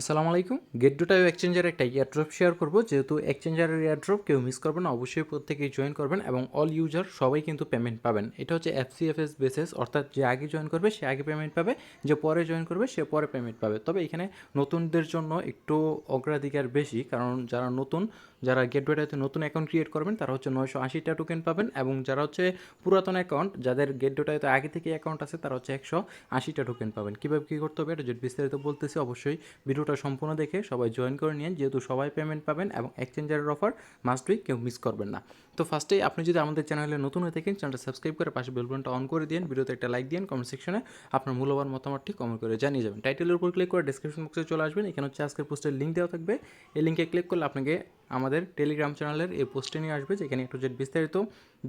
আসসালামু আলাইকুম। গেট ডুটাও এক্সচেঞ্জের একটা ইয়ারড্রপ শেয়ার করব। যেহেতু এক্সচেঞ্জারের ইয়ারড্রপ কেউ মিস করবেন অবশ্যই প্রত্যেকেই জয়েন করবেন এবং অল ইউজার সবাই কিন্তু পেমেন্ট পাবেন। এটা হচ্ছে এফ এফসিএফএস বেসেস অর্থাৎ যে আগে জয়েন করবে, সে আগে পেমেন্ট পাবে, যে পরে জয়েন করবে, সে পরে পেমেন্ট পাবে। তবে এখানে নতুনদের জন্য একটু অগ্রাধিকার বেশি, কারণ যারা নতুন, যারা গেট ডুটাতে নতুন অ্যাকাউন্ট ক্রিয়েট করবেন, তারা হচ্ছে নয়শো আশিটা টোকেন পাবেন এবং যারা হচ্ছে পুরাতন অ্যাকাউন্ট যাদের গেট ডোটাতে আগে থেকে অ্যাকাউন্ট আছে, তারা হচ্ছে একশো আশিটা টোকেন পাবেন। কীভাবে কী করতে হবে, এটা বিস্তারিত বলতেছি, অবশ্যই ভিডিওটা সম্পূর্ণ দেখে সবাই জয়েন করে নিন। যেহেতু সবাই পেমেন্ট পাবেন এবং এক্সচেঞ্জারের অফার মাস্ট উইক কেউ মিস করবেন না। তো ফার্স্টেই আপনি যদি আমাদের চ্যানেলে নতুন হয়ে থাকেন চ্যানেলটা সাবস্ক্রাইব করে পাশে বেলবনটা অন করে দিন। ভিডিওতে একটা লাইক দিন কমেন্ট সেকশনে আপনার মূল্যবান মতামতটি কমেন্ট করে জানিয়ে যাবেন। টাইটেলের উপর ক্লিক করে ডিসক্রিপশন বক্সে চলে আসবেন। এখানে হচ্ছে আজকের পোস্টের লিঙ্ক দেওয়া থাকবে। এই লিঙ্কে ক্লিক করলে আপনাকে আমাদের টেলিগ্রাম চ্যানেলের এই পোস্টে নিয়ে আসবে, যেখানে একটু যে বিস্তারিত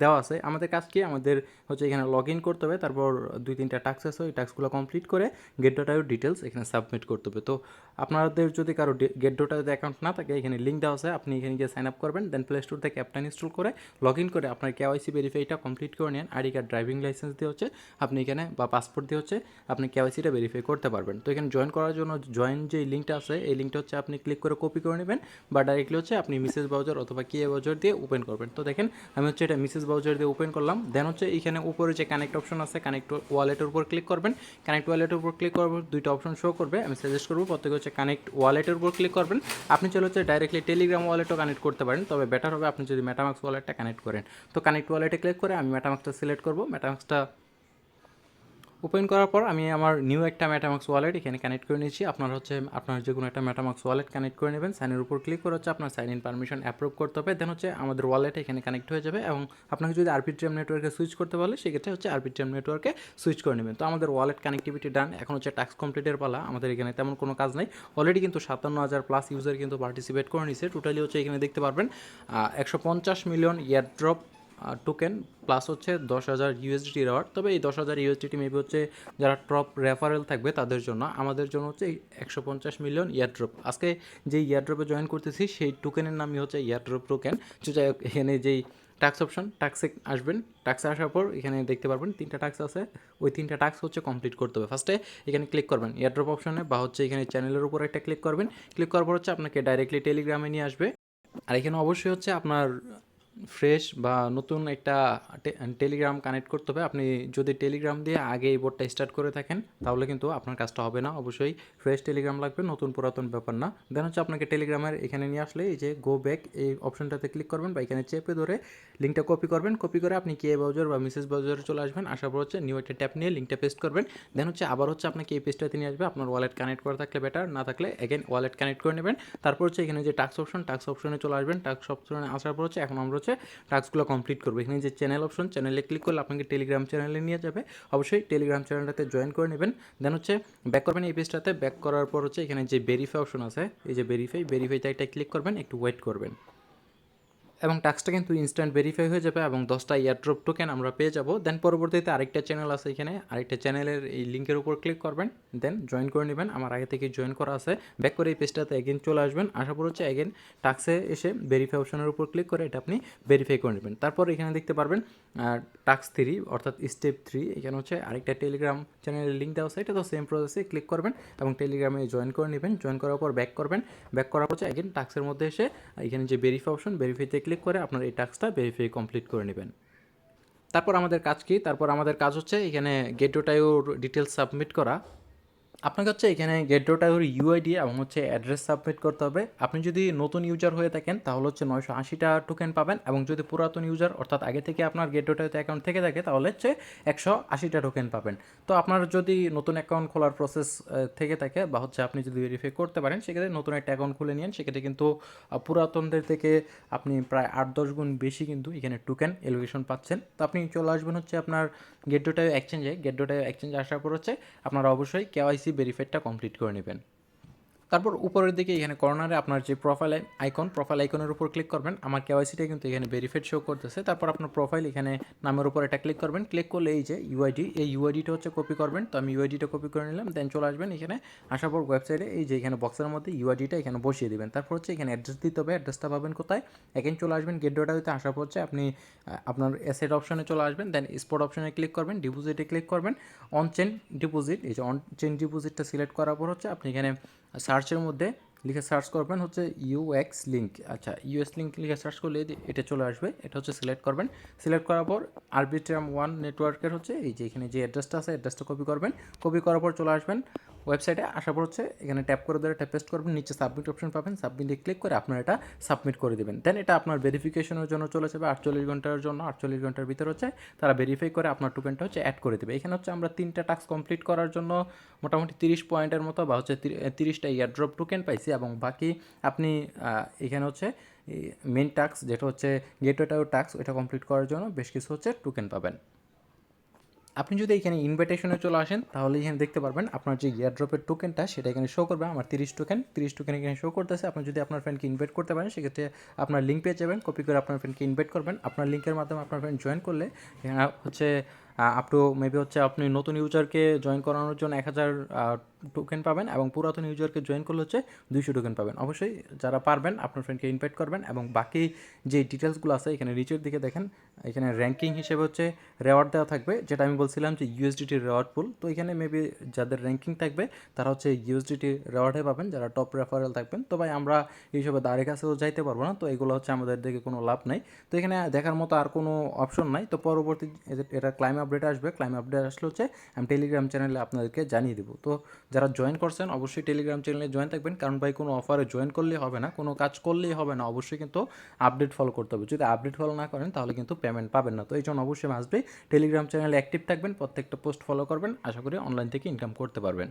দেওয়া আছে। আমাদের কাজ কি? আমাদের হচ্ছে এখানে লগ ইন করতে হবে, তারপর দুই তিনটা টাস্ক আছে, ওই টাস্কগুলো কমপ্লিট করে গেট ডোটার ডিটেলস এখানে সাবমিট করতে হবে। তো আপনাদের যদি কারও গেট ডোটাতে অ্যাকাউন্ট না থাকে, এখানে লিঙ্ক দেওয়া আছে, আপনি এখানে গিয়ে সাইন আপ করবেন দেন প্লে স্টোর থেকে অ্যাপটা ইনস্টল করে লগ ইন করে আপনার কেওয়াইসি ভেরিফাইটা কমপ্লিট করে নেন। আইডি কার্ড ড্রাইভিং লাইসেন্স দিয়ে হচ্ছে আপনি এখানে বা পাসপোর্ট দিয়ে হচ্ছে আপনি কেওয়াইসিটা ভেরিফাই করতে পারবেন। তো এখানে জয়েন করার জন্য জয়েন যে লিঙ্কটা আছে, এই লিঙ্কটা হচ্ছে আপনি ক্লিক করে কপি করে নেবেন বা ডাইরেক্টলি হচ্ছে আপনি মিসেস ব্রাউজার অথবা কে ব্রাউজার দিয়ে ওপেন করবেন। তো দেখেন, আমি হচ্ছে এটা মিসেস ব্রাউজার দিয়ে ওপেন করলাম। দেন হচ্ছে এখানে উপরে যে কানেক্ট অপশন আছে কানেক্ট ওয়ালেটের উপর ক্লিক করবেন। কানেক্ট ওয়ালেটের উপর ক্লিক করবেন দুইটা অপশন শো করবে। আমি সাজেস্ট করব প্রত্যেকে হচ্ছে কানেক্ট ওয়ালেটের উপর ক্লিক করবেন। আপনি চলে হচ্ছে ডাইরেক্টলি টেলিগ্রাম ওয়ালেটও কানেক্ট করতে পারেন। তবে বেটার হবে আপনি যদি মেটামাক্স ওয়ালেটটা কানেক্ট করেন। তো কানেক্ট ওয়ালেটে ক্লিক করে আমি মেটামাক্সটা সিলেক্ট করব। মেটামাক্সটা ওপেন করার পর আমি আমার নিউ একটা মেটামাক্স ওয়ালেট এখানে কানেক্ট করে নিয়েছি। আপনার হচ্ছে, আপনার যে কোনো একটা মেটামাক্স ওয়ালেট কানেক্ট করে নেবেন। সাইনের উপর ক্লিক করে হচ্ছে আপনার সাইন ইন পারমিশন অ্যাপ্রুভ করতে হবে। দেন হচ্ছে আমাদের ওয়ালেট এখানে কানেক্ট হয়ে যাবে এবং আপনাকে যদি আরপিটিএম নেটওয়ার্কে সুইচ করতে বলে, সেক্ষেত্রে হচ্ছে আরপিটিএম নেটওয়ার্কে সুইচ করে নেবেন। তো আমাদের ওয়ালেট কানেক্টিভিটি ডান এখন হচ্ছে টাস্ক কমপ্লিটের পালা। আমাদের এখানে তেমন কোনো কাজ নাই। অলরেডি কিন্তু সাতান্ন হাজার প্লাস ইউজার কিন্তু পার্টিসিপেট করে নিছে। টোটালি হচ্ছে এখানে দেখতে পারবেন একশো পঞ্চাশ মিলিয়ন ইয়ারড্রপ টোকেন প্লাস হচ্ছে দশ হাজার ইউএসডিটি রেওয়ার্ড তবে এই দশ হাজার ইউএসডিটি মেবি হচ্ছে যারা টপ রেফারেল থাকবে তাদের জন্য। আমাদের জন্য হচ্ছে একশো পঞ্চাশ মিলিয়ন ইয়ারড্রপ আজকে যে ইয়ারড্রপে জয়েন করতেছি, সেই টোকেনের নামই হচ্ছে ইয়ারড্রপ টোকেন হোক, এখানে যেই টাক্স অপশন টাক্সে আসবেন। টাক্সে আসার পর এখানে দেখতে পারবেন তিনটা টাক্স আছে। ওই তিনটা টাক্স হচ্ছে কমপ্লিট করতে হবে। ফার্স্টে এখানে ক্লিক করবেন এয়ারড্রপ অপশনে বা হচ্ছে এখানে চ্যানেলের উপর একটা ক্লিক করবেন। ক্লিক করার পর হচ্ছে আপনাকে ডাইরেক্টলি টেলিগ্রামে নিয়ে আসবে। আর এখানে অবশ্যই হচ্ছে আপনার ফ্রেশ বা নতুন একটা টেলিগ্রাম কানেক্ট করতে হবে। আপনি যদি টেলিগ্রাম দিয়ে আগে এই বোর্ডটা স্টার্ট করে থাকেন, তাহলে কিন্তু আপনার কাজটা হবে না। অবশ্যই ফ্রেশ টেলিগ্রাম লাগবে, নতুন পুরাতন ব্যাপার না। দেন হচ্ছে আপনাকে টেলিগ্রামের এখানে নিয়ে আসলে এই যে গো ব্যাক এই অপশনটাতে ক্লিক করবেন বা এখানে চেপে ধরে লিঙ্কটা কপি করবেন। কপি করে আপনি কে ব্রাউজার বা মিসেস ব্রাউজারে চলে আসবেন। আসার পর হচ্ছে নিউ একটা ট্যাপ নিয়ে লিঙ্কটা পেস্ট করবেন। দেন হচ্ছে আবার হচ্ছে আপনাকে এই পেজটাতে নিয়ে আসবে। আপনার ওয়ালেট কানেক্ট করা থাকলে বেটার না থাকলে এগেন ওয়ালেট কানেক্ট করে নেবেন। তারপর হচ্ছে এখানে যে টাক্স অপশন টাক্স অপশনে চলে আসবেন। টাক্স অপশনে আসার পর হচ্ছে এখন আমরা হচ্ছে টাস্কগুলো কমপ্লিট করবে। এখানে যে চ্যানেল অপশন চ্যানেলে ক্লিক করলে আপনাকে টেলিগ্রাম চ্যানেলে নিয়ে যাবে। অবশ্যই টেলিগ্রাম চ্যানেলটাতে জয়েন করে নেবেন। দেন হচ্ছে ব্যাক করবেন এই পেজটাতে ব্যাক করার পর হচ্ছে এখানে যে ভেরিফাই অপশন আছে, এই যে ভেরিফাই ভেরিফাইতে একটা ক্লিক করবেন, একটু ওয়েট করবেন। এবং টাস্কটা কিন্তু ইনস্ট্যান্ট ভেরিফাই হয়ে যাবে এবং দশটা ইয়ারড্রপ টোকেন আমরা পেয়ে যাব। দেন পরবর্তীতে আরেকটা চ্যানেল আছে এখানে। আরেকটা চ্যানেলের এই লিঙ্কের উপর ক্লিক করবেন দেন জয়েন করে নেবেন। আমার আগে থেকে জয়েন করা আছে। ব্যাক করে এই পেজটাতে এগেন চলে আসবেন। আশা হচ্ছে এগেন টাক্সে এসে ভেরিফাই অপশনের উপর ক্লিক করে এটা আপনি ভেরিফাই করে নেবেন। তারপর এখানে দেখতে পারবেন টাক্স থ্রি অর্থাৎ স্টেপ থ্রি এখানে হচ্ছে আরেকটা টেলিগ্রাম চ্যানেলের লিঙ্ক দেওয়া আছে। এটা তো সেম প্রসেসে ক্লিক করবেন এবং টেলিগ্রামে জয়েন করে নেবেন। জয়েন করার পর ব্যাক করবেন। ব্যাক করার পর এগেন টাক্সের মধ্যে এসে এখানে যে ভেরিফাই অপশন ভেরিফাইতে ক্লিক করে আপনার এই টাস্কটা ভেরিফাই কমপ্লিট করে নেবেন। তারপর আমাদের কাজ কি? তারপর আমাদের কাজ হচ্ছে এখানে গেট গেটোটাইওর ডিটেলস সাবমিট করা। আপনাকে হচ্ছে এখানে গেটডোটাইওর ইউআইডি এবং হচ্ছে অ্যাড্রেস সাবমিট করতে হবে। আপনি যদি নতুন ইউজার হয়ে থাকেন, তাহলে হচ্ছে নয়শো আশিটা টোকেন পাবেন এবং যদি পুরাতন ইউজার অর্থাৎ আগে থেকে আপনার গেট গেটডোটাইতে অ্যাকাউন্ট থেকে থাকে, তাহলে হচ্ছে একশো আশিটা টোকেন পাবেন। তো আপনার যদি নতুন অ্যাকাউন্ট খোলার প্রসেস থেকে থাকে বা হচ্ছে আপনি যদি ভেরিফাই করতে পারেন, সেক্ষেত্রে নতুন একটা অ্যাকাউন্ট খুলে নিন সেক্ষেত্রে কিন্তু পুরাতনদের থেকে আপনি প্রায় আট দশ গুণ বেশি কিন্তু এখানে টোকেন এলোকেশন পাচ্ছেন। তো আপনি চলে আসবেন হচ্ছে আপনার গেট গেটডোটাইও এক্সচেঞ্জে গেটডোটাইও এক্সচেঞ্জে আসার পর হচ্ছে আপনারা অবশ্যই কেওয়াইসি ভেরিফাইডটা কমপ্লিট করে নেবেন। তারপর উপরের দিকে এখানে কর্নারে আপনার যে প্রোফাইল আইকন প্রোফাইল আইকনের উপর ক্লিক করবেন। আমার কেওয়াইসিটা কিন্তু এখানে ভেরিফাইড শো করতেছে। তারপর আপনার প্রোফাইল এখানে নামের উপর এটা ক্লিক করবেন। ক্লিক করলে এই যে ইউআইডি এই ইউআইডিটা হচ্ছে কপি করবেন। তো আমি ইউআইডিটা কপি করে নিলাম দেন চলে আসবেন এখানে। আসার পর ওয়েবসাইটে এই যে এখানে বক্সের মধ্যে ইউআইডিটা এখানে বসিয়ে দেবেন। তারপর হচ্ছে এখানে অ্যাড্রেস দিতে হবে। অ্যাড্রেসটা পাবেন কোথায়? এখানে চলে আসবেন গেট ডোটা হইতে। আসার পর হচ্ছে আপনি আপনার অ্যাসেট অপশনে চলে আসবেন। দেন স্পট অপশনে ক্লিক করবেন। ডিপোজিটে ক্লিক করবেন। অন চেন ডিপোজিট এই যে অন চেন ডিপোজিটটা সিলেক্ট করার পর হচ্ছে আপনি এখানে সার্চের মধ্যে লিখে সার্চ করবেন হচ্ছে ইউএক্স লিঙ্ক আচ্ছা ইউএস লিঙ্ক লিখে সার্চ করলে এটা চলে আসবে। এটা হচ্ছে সিলেক্ট করবেন। সিলেক্ট করার পর আরবিট্রাম ওয়ান নেটওয়ার্কের হচ্ছে এই যে এখানে যে অ্যাড্রেসটা আছে অ্যাড্রেসটা কপি করবেন। কপি করার পর চলে আসবেন ওয়েবসাইটে আসার পর হচ্ছে এখানে ট্যাপ করে ধরে ট্যাপ পেস্ট করবেন, নিচে সাবমিট অপশন পাবেন। সাবমিটে ক্লিক করে আপনার এটা সাবমিট করে দেবেন। দেন এটা আপনার ভেরিফিকেশনের জন্য চলে যাবে আটচল্লিশ ঘণ্টার জন্য আটচল্লিশ ঘণ্টার ভিতর হচ্ছে তারা ভেরিফাই করে আপনার টোকেনটা হচ্ছে অ্যাড করে দেবে। এখানে হচ্ছে আমরা তিনটা টাস্ক কমপ্লিট করার জন্য মোটামুটি তিরিশ পয়েন্টের মতো বা হচ্ছে তিরিশটা ইয়ারড্রপ টোকেন পাইছি এবং বাকি আপনি এখানে হচ্ছে মেন টাস্ক যেটা হচ্ছে গেটওয়েটাও টাস্ক এটা কমপ্লিট করার জন্য বেশ কিছু হচ্ছে টোকেন পাবেন। আপনি যদি এখানে ইনভাইটেশনে চলে আসেন, তাহলে এখানে দেখতে পারবেন আপনার যে ইয়ারড্রপের টোকেনটা সেটা এখানে শো করবে। আমার তিরিশ টোকেন তিরিশ টোকেন এখানে শো করতেছে। আপনি যদি আপনার ফ্রেন্ডকে ইনভাইট করতে পারেন, সেক্ষেত্রে আপনার লিঙ্ক পেয়ে যাবেন। কপি করে আপনার ফ্রেন্ডকে ইনভাইট করবেন। আপনার লিঙ্কের মাধ্যমে আপনার ফ্রেন্ড জয়েন করলে হচ্ছে আপ টু মেবি হচ্ছে আপনি নতুন ইউজারকে জয়েন করানোর জন্য এক হাজার টোকেন পাবেন এবং পুরাতন ইউজারকে জয়েন করলে হচ্ছে দুইশো টোকেন পাবেন। অবশ্যই যারা পারবেন, আপনার ফ্রেন্ডকে ইনভাইট করবেন এবং বাকি যে ডিটেলসগুলো আছে, এখানে নিচের দিকে দেখেন, এখানে র্যাঙ্কিং হিসেবে হচ্ছে রেওয়ার্ড দেওয়া থাকবে। যেটা আমি বলছিলাম যে ইউএসডিটি রেওয়ার্ড পুল তো এখানে মেবি যাদের র্যাঙ্কিং থাকবে, তারা হচ্ছে ইউএসডিটি রেওয়ার্ডে পাবেন, যারা টপ রেফারেল থাকবেন। তো ভাই, আমরা এইসবে দাঁড়ের কাছেও যাইতে পারব না, তো এগুলো হচ্ছে আমাদের দিকে কোনো লাভ নাই। তো এখানে দেখার মতো আর কোনো অপশন নাই। তো পরবর্তী এটা ক্লাইম আপডেট আসবে ক্লাইম আপডেট আসলে হচ্ছে আমি টেলিগ্রাম চ্যানেলে আপনাদেরকে জানিয়ে দেবো। তো যারা জয়েন করছেন, অবশ্যই টেলিগ্রাম চ্যানেলে জয়েন থাকবেন, কারণ ভাই কোনো অফারে জয়েন করলেই হবে না, কোনো কাজ করলেই হবে না, অবশ্যই কিন্তু আপডেট ফলো করতে হবে। যদি আপডেট ফলো না করেন, তাহলে কিন্তু পেমেন্ট পাবেন না। তো এই জন্য অবশ্যই আসবে টেলিগ্রাম চ্যানেলে অ্যাক্টিভ থাকবেন, প্রত্যেকটা পোস্ট ফলো করবেন, আশা করি অনলাইন থেকে ইনকাম করতে পারবেন।